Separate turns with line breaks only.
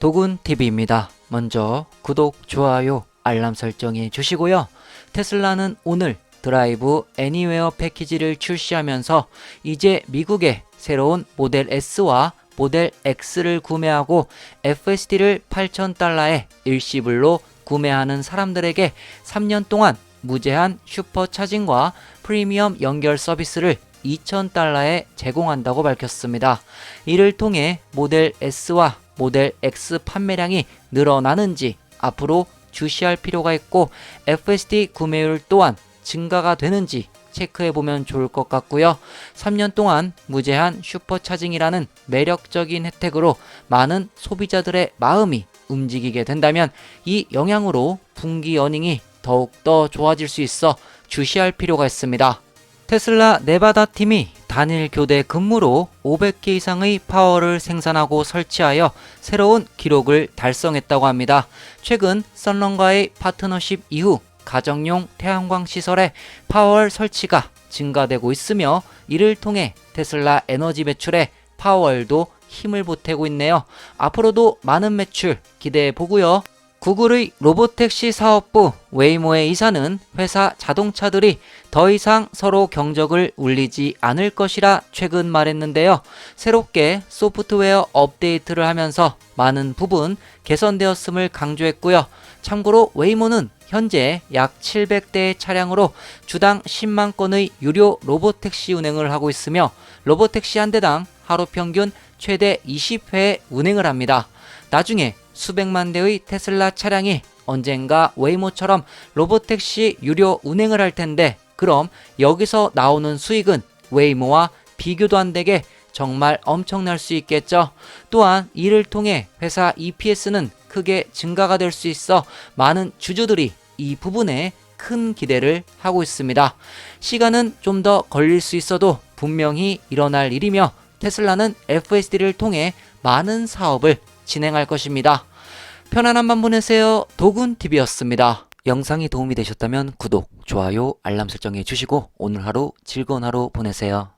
도군TV입니다. 먼저 구독, 좋아요, 알람 설정해 주시고요. 테슬라는 오늘 드라이브 애니웨어 패키지를 출시하면서 이제 미국에 새로운 모델 S와 모델 X를 구매하고 FSD를 8,000달러에 일시불로 구매하는 사람들에게 3년 동안 무제한 슈퍼 차징과 프리미엄 연결 서비스를 2,000달러에 제공한다고 밝혔습니다. 이를 통해 모델 S와 모델 X 판매량이 늘어나는지 앞으로 주시할 필요가 있고 FSD 구매율 또한 증가가 되는지 체크해 보면 좋을 것 같고요. 3년 동안 무제한 슈퍼차징이라는 매력적인 혜택으로 많은 소비자들의 마음이 움직이게 된다면 이 영향으로 분기 어닝이 더욱더 좋아질 수 있어 주시할 필요가 있습니다. 테슬라 네바다 팀이 단일 교대 근무로 500개 이상의 파워를 생산하고 설치하여 새로운 기록을 달성했다고 합니다. 최근 썬런과의 파트너십 이후 가정용 태양광 시설의 파워 설치가 증가되고 있으며 이를 통해 테슬라 에너지 매출에 파워도 힘을 보태고 있네요. 앞으로도 많은 매출 기대해 보고요. 구글의 로보택시 사업부 웨이모의 이사는 회사 자동차들이 더 이상 서로 경적을 울리지 않을 것이라 최근 말했는데요. 새롭게 소프트웨어 업데이트를 하면서 많은 부분 개선되었음을 강조했고요. 참고로 웨이모는 현재 약 700대의 차량으로 주당 10만 건의 유료 로보택시 운행을 하고 있으며 로보택시 한 대당 하루 평균 최대 20회 운행을 합니다. 나중에 수백만 대의 테슬라 차량이 언젠가 웨이모처럼 로보택시 유료 운행을 할 텐데 그럼 여기서 나오는 수익은 웨이모와 비교도 안 되게 정말 엄청날 수 있겠죠. 또한 이를 통해 회사 EPS는 크게 증가가 될 수 있어 많은 주주들이 이 부분에 큰 기대를 하고 있습니다. 시간은 좀 더 걸릴 수 있어도 분명히 일어날 일이며 테슬라는 FSD를 통해 많은 사업을 진행할 것입니다. 편안한 밤 보내세요. 도군TV였습니다. 영상이 도움이 되셨다면 구독, 좋아요, 알람 설정해 주시고 오늘 하루 즐거운 하루 보내세요.